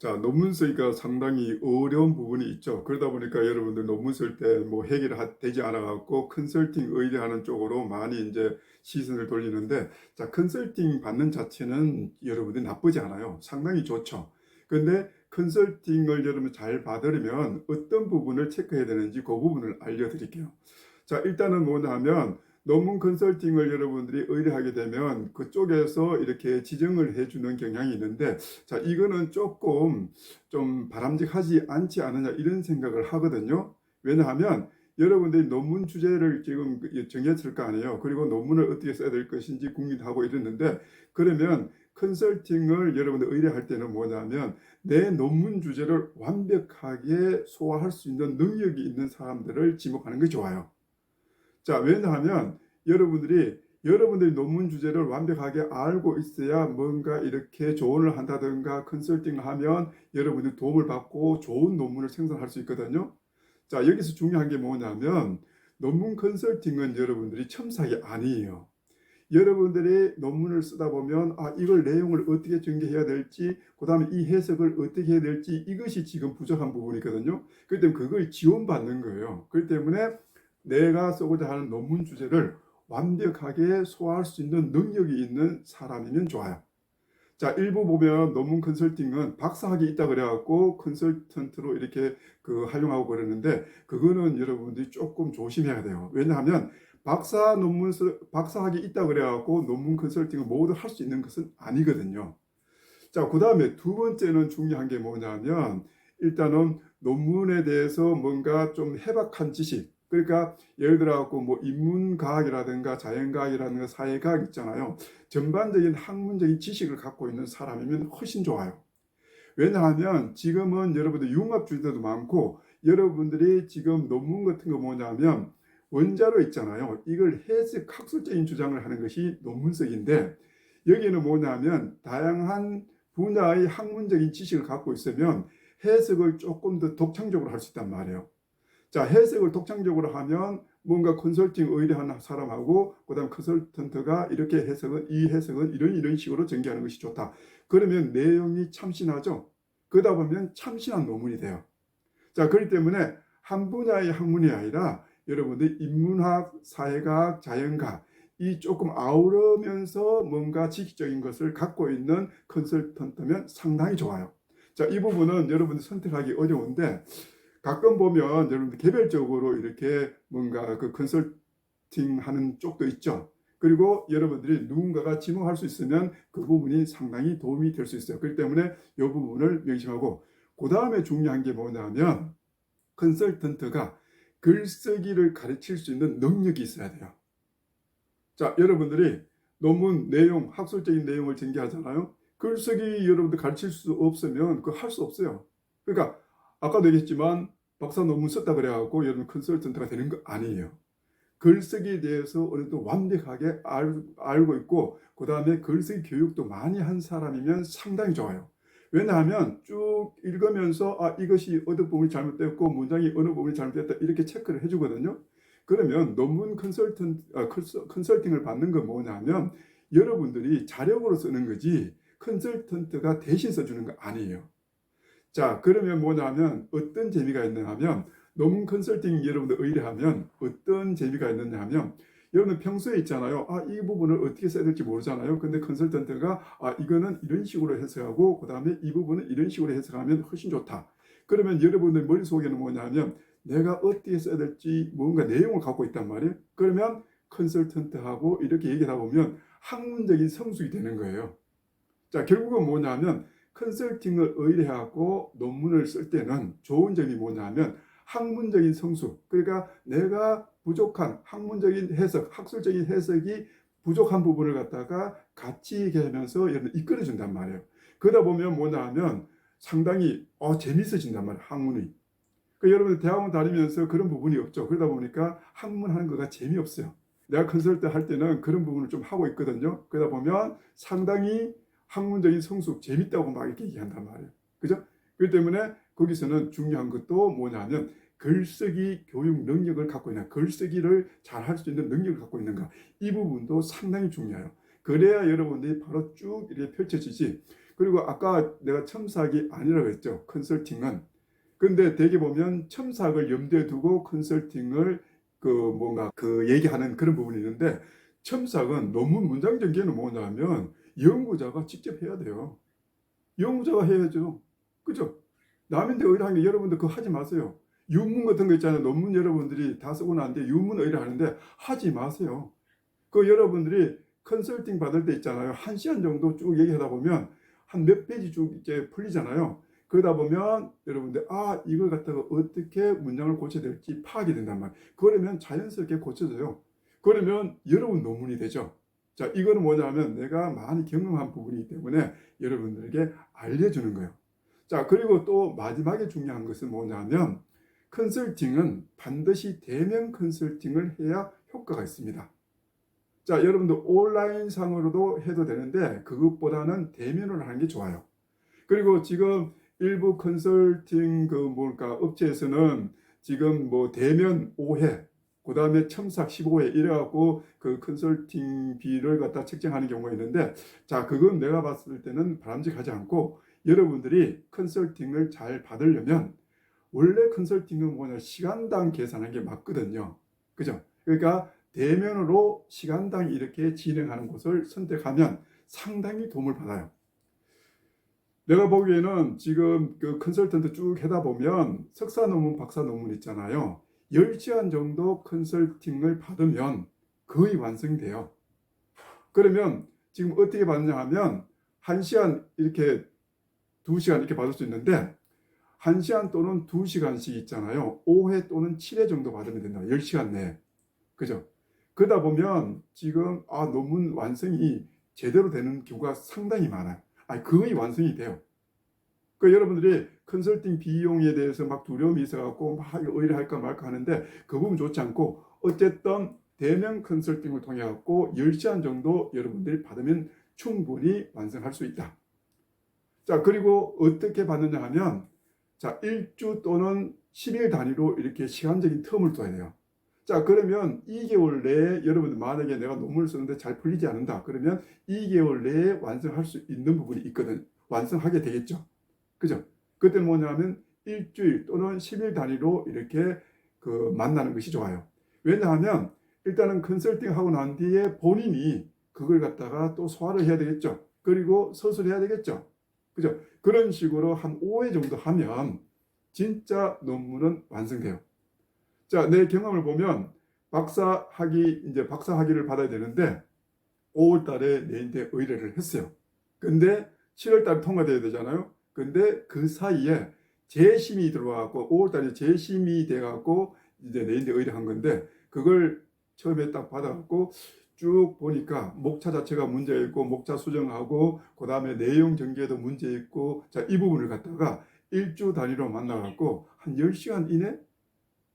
자, 논문 쓰기가 상당히 어려운 부분이 있죠. 그러다 보니까 여러분들 논문 쓸 때 뭐 해결되지 않아 갖고 컨설팅 의뢰하는 쪽으로 많이 이제 시선을 돌리는데 자, 컨설팅 받는 자체는 여러분들이 나쁘지 않아요. 상당히 좋죠. 근데 컨설팅을 여러분 잘 받으려면 어떤 부분을 체크해야 되는지 그 부분을 알려드릴게요. 자, 일단은 뭐냐 하면 논문 컨설팅을 여러분들이 의뢰하게 되면 그쪽에서 이렇게 지정을 해주는 경향이 있는데 자, 이거는 조금 좀 바람직하지 않지 않느냐 이런 생각을 하거든요. 왜냐하면 여러분들이 논문 주제를 지금 정했을 거 아니에요. 그리고 논문을 어떻게 써야 될 것인지 궁리하고 이랬는데 그러면 컨설팅을 여러분들 의뢰할 때는 뭐냐면 내 논문 주제를 완벽하게 소화할 수 있는 능력이 있는 사람들을 지목하는 게 좋아요. 자, 왜냐하면 여러분들이 여러분들이 논문 주제를 완벽하게 알고 있어야 뭔가 이렇게 조언을 한다든가 컨설팅을 하면 여러분들이 도움을 받고 좋은 논문을 생산할 수 있거든요. 자, 여기서 중요한 게 뭐냐면 논문 컨설팅은 여러분들이 첨삭이 아니에요. 여러분들이 논문을 쓰다 보면 아 이걸 내용을 어떻게 전개해야 될지 그 다음에 이 해석을 어떻게 해야 될지 이것이 지금 부족한 부분이거든요. 그렇기 때문에 그걸 지원받는 거예요. 그렇기 때문에 내가 쓰고자 하는 논문 주제를 완벽하게 소화할 수 있는 능력이 있는 사람이면 좋아요. 자, 일부 보면 논문 컨설팅은 박사학위 있다 그래갖고 컨설턴트로 이렇게 그 활용하고 그러는데 그거는 여러분들이 조금 조심해야 돼요. 왜냐하면 박사 논문 쓰- 박사학위 있다 그래갖고 논문 컨설팅을 모두 할 수 있는 것은 아니거든요. 자, 그 다음에 두 번째는 중요한 게 뭐냐면 일단은 논문에 대해서 뭔가 좀 해박한 지식 그러니까 예를 들어 갖고 뭐 인문과학이라든가 자연과학이라든가 사회과학 있잖아요. 전반적인 학문적인 지식을 갖고 있는 사람이면 훨씬 좋아요. 왜냐하면 지금은 여러분들 융합주의자도 많고 여러분들이 지금 논문 같은 거 뭐냐면 원자로 있잖아요. 이걸 해석 학술적인 주장을 하는 것이 논문석인데 여기는 뭐냐면 다양한 분야의 학문적인 지식을 갖고 있으면 해석을 조금 더 독창적으로 할 수 있단 말이에요. 자, 해석을 독창적으로 하면 뭔가 컨설팅 의뢰하는 사람하고 그다음 컨설턴트가 이렇게 해석은 이 해석은 이런 이런 식으로 전개하는 것이 좋다. 그러면 내용이 참신하죠. 그러다 보면 참신한 논문이 돼요. 자, 그렇기 때문에 한 분야의 학문이 아니라 여러분들 인문학, 사회과학, 자연과학 이 조금 아우르면서 뭔가 지식적인 것을 갖고 있는 컨설턴트면 상당히 좋아요. 자, 이 부분은 여러분들 선택하기 어려운데 가끔 보면 여러분들 개별적으로 이렇게 뭔가 그 컨설팅 하는 쪽도 있죠. 그리고 여러분들이 누군가가 지목할 수 있으면 그 부분이 상당히 도움이 될 수 있어요. 그렇기 때문에 이 부분을 명심하고 그 다음에 중요한 게 뭐냐면 컨설턴트가 글쓰기를 가르칠 수 있는 능력이 있어야 돼요. 자, 여러분들이 논문 내용, 학술적인 내용을 전개하잖아요. 글쓰기 여러분들 가르칠 수 없으면 그 할 수 없어요. 그러니까 아까도 얘기했지만 박사 논문 썼다 그래갖고 여러분 컨설턴트가 되는 거 아니에요. 글쓰기에 대해서 어느 정도 완벽하게 알, 알고 있고 그 다음에 글쓰기 교육도 많이 한 사람이면 상당히 좋아요. 왜냐하면 쭉 읽으면서 아 이것이 어느 부분이 잘못됐고 문장이 어느 부분이 잘못됐다 이렇게 체크를 해주거든요. 그러면 논문 컨설턴 아, 컨설- 컨설팅을 받는 건 뭐냐면 여러분들이 자력으로 쓰는 거지 컨설턴트가 대신 써주는 거 아니에요. 자, 그러면 뭐냐면 어떤 재미가 있느냐 하면 논문 컨설팅 여러분들 의뢰하면 어떤 재미가 있느냐 하면 여러분 평소에 있잖아요. 아, 이 부분을 어떻게 써야 될지 모르잖아요. 근데 컨설턴트가 아, 이거는 이런 식으로 해석하고 그다음에 이 부분은 이런 식으로 해석하면 훨씬 좋다. 그러면 여러분들 머릿속에는 뭐냐면 내가 어떻게 써야 될지 뭔가 내용을 갖고 있단 말이에요. 그러면 컨설턴트하고 이렇게 얘기를 하보면 학문적인 성숙이 되는 거예요. 자, 결국은 뭐냐면 컨설팅을 의뢰하고 논문을 쓸 때는 좋은 점이 뭐냐면 학문적인 성숙, 그러니까 내가 부족한 학문적인 해석, 학술적인 해석이 부족한 부분을 갖다가 같이 얘기하면서 여러분 이끌어 준단 말이에요. 그러다 보면 뭐냐 하면 상당히 어, 재밌어진단 말이에요. 학문이. 그 여러분 대학원 다니면서 그런 부분이 없죠. 그러다 보니까 학문 하는 거가 재미없어요. 내가 컨설트 할 때는 그런 부분을 좀 하고 있거든요. 그러다 보면 상당히 학문적인 성숙 재밌다고 막 이렇게 얘기한단 말이에요. 그죠? 그렇기 때문에 거기서는 중요한 것도 뭐냐면 글쓰기 교육 능력을 갖고 있는 글쓰기를 잘 할 수 있는 능력을 갖고 있는가 이 부분도 상당히 중요해요. 그래야 여러분들이 바로 쭉 이렇게 펼쳐지지. 그리고 아까 내가 첨삭이 아니라고 했죠. 컨설팅은. 근데 대개 보면 첨삭을 염두에 두고 컨설팅을 그 뭔가 그 얘기하는 그런 부분이 있는데 첨삭은 논문 문장 전개는 뭐냐면 연구자가 직접 해야 돼요. 연구자가 해야죠. 그죠? 남인데 의뢰하는 게 여러분들 그거 하지 마세요. 유문 같은 거 있잖아요. 논문 여러분들이 다 쓰고 나는데 유문 의뢰하는데 하지 마세요. 그 여러분들이 컨설팅 받을 때 있잖아요. 한 시간 정도 쭉 얘기하다 보면 한 몇 페이지 쭉 이제 풀리잖아요. 그러다 보면 여러분들 아 이걸 갖다가 어떻게 문장을 고쳐야 될지 파악이 된단 말이에요. 그러면 자연스럽게 고쳐져요. 그러면 여러분 논문이 되죠. 자 이거는 뭐냐면 내가 많이 경험한 부분이기 때문에 여러분들에게 알려주는 거예요. 자 그리고 또 마지막에 중요한 것은 뭐냐면 컨설팅은 반드시 대면 컨설팅을 해야 효과가 있습니다. 자, 여러분들 온라인상으로도 해도 되는데 그것보다는 대면으로 하는 게 좋아요. 그리고 지금 일부 컨설팅 그 뭘까 업체에서는 지금 뭐 대면 5회, 그 다음에 첨삭 15회 이래갖고 그 컨설팅비를 갖다 책정하는 경우가 있는데 자, 그건 내가 봤을 때는 바람직하지 않고 여러분들이 컨설팅을 잘 받으려면 원래 컨설팅은 뭐냐 시간당 계산하는 게 맞거든요. 그죠? 그러니까 대면으로 시간당 이렇게 진행하는 곳을 선택하면 상당히 도움을 받아요. 내가 보기에는 지금 그 컨설턴트 쭉 하다 보면 석사 논문, 박사 논문 있잖아요. 10시간 정도 컨설팅을 받으면 거의 완성돼요. 그러면 지금 어떻게 받느냐 하면 1시간 이렇게 2시간 이렇게 받을 수 있는데 1시간 또는 2시간씩 있잖아요. 5회 또는 7회 정도 받으면 된다. 10시간 내에. 그죠? 그러다 보면 지금 아 논문 완성이 제대로 되는 경우가 상당히 많아요. 아니 거의 완성이 돼요. 그 여러분들이 컨설팅 비용에 대해서 막 두려움이 있어갖고 막 의뢰할까 말까 하는데 그 부분 좋지 않고 어쨌든 대면 컨설팅을 통해 갖고 10시간 정도 여러분들이 받으면 충분히 완성할 수 있다. 자 그리고 어떻게 받느냐 하면 자 1주 또는 10일 단위로 이렇게 시간적인 텀을 둬야 돼요. 자 그러면 2개월 내에 여러분들 만약에 내가 논문을 쓰는데 잘 풀리지 않는다 그러면 2개월 내에 완성할 수 있는 부분이 있거든 완성하게 되겠죠 그죠? 그때는 뭐냐면 일주일 또는 10일 단위로 이렇게 그 만나는 것이 좋아요. 왜냐하면 일단은 컨설팅 하고 난 뒤에 본인이 그걸 갖다가 또 소화를 해야 되겠죠. 그리고 서술해야 되겠죠. 그죠? 그런 식으로 한 5회 정도 하면 진짜 논문은 완성돼요. 자, 내 경험을 보면 박사 학위 이제 박사 학위를 받아야 되는데 5월 달에 내인데 의뢰를 했어요. 근데 7월 달에 통과돼야 되잖아요. 근데 그 사이에 재심이 들어와갖고 5월 달에 재심이 돼갖고 이제 내인데 의뢰한 건데 그걸 처음에 딱 받아갖고 쭉 보니까 목차 자체가 문제 있고 목차 수정하고 그 다음에 내용 전개도 문제 있고 자 이 부분을 갖다가 일주 단위로 만나갖고 한 10시간 이내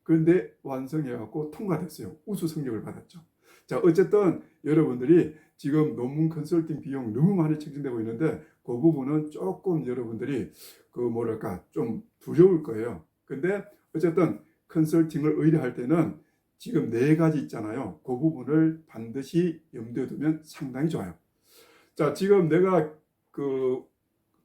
그런데 완성해갖고 통과됐어요. 우수 성적을 받았죠. 자, 어쨌든 여러분들이 지금 논문 컨설팅 비용 너무 많이 책정되고 있는데 그 부분은 조금 여러분들이 그 뭐랄까 좀 두려울 거예요. 근데 어쨌든 컨설팅을 의뢰할 때는 지금 네 가지 있잖아요. 그 부분을 반드시 염두에 두면 상당히 좋아요. 자, 지금 내가 그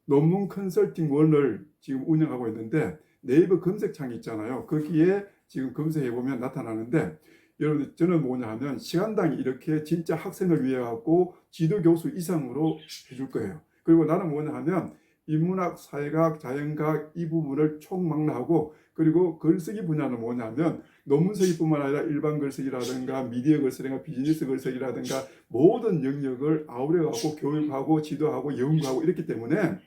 논문 컨설팅 원을 지금 운영하고 있는데 네이버 검색창이 있잖아요. 거기에 지금 검색해 보면 나타나는데 여러분 저는 뭐냐 하면 시간당 이렇게 진짜 학생을 위해 갖고 지도 교수 이상으로 해줄 거예요. 그리고 나는 뭐냐 하면 인문학, 사회학, 자연과학 이 부분을 총망라하고 그리고 글쓰기 분야는 뭐냐면 논문 쓰기뿐만 아니라 일반 글쓰기라든가 미디어 글쓰기라든가 비즈니스 글쓰기라든가 모든 영역을 아우려 갖고 교육하고 지도하고 연구하고 이렇기 때문에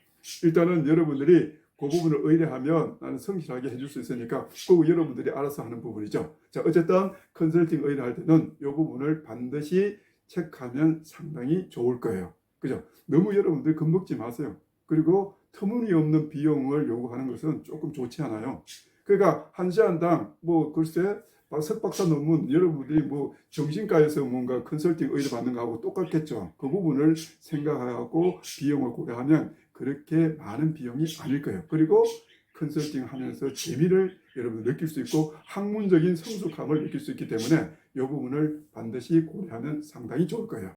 일단은 여러분들이 그 부분을 의뢰하면 나는 성실하게 해줄 수 있으니까 꼭 여러분들이 알아서 하는 부분이죠. 자, 어쨌든 컨설팅 의뢰할 때는 이 부분을 반드시 체크하면 상당히 좋을 거예요. 그죠? 너무 여러분들 겁먹지 마세요. 그리고 터무니없는 비용을 요구하는 것은 조금 좋지 않아요. 그러니까 한 시간당 뭐 글쎄 석박사 논문 여러분들이 뭐 정신과에서 뭔가 컨설팅 의뢰 받는 거하고 똑같겠죠. 그 부분을 생각하고 비용을 고려하면 그렇게 많은 비용이 아닐 거예요. 그리고 컨설팅 하면서 재미를 여러분 느낄 수 있고 학문적인 성숙함을 느낄 수 있기 때문에 이 부분을 반드시 고려하면 상당히 좋을 거예요.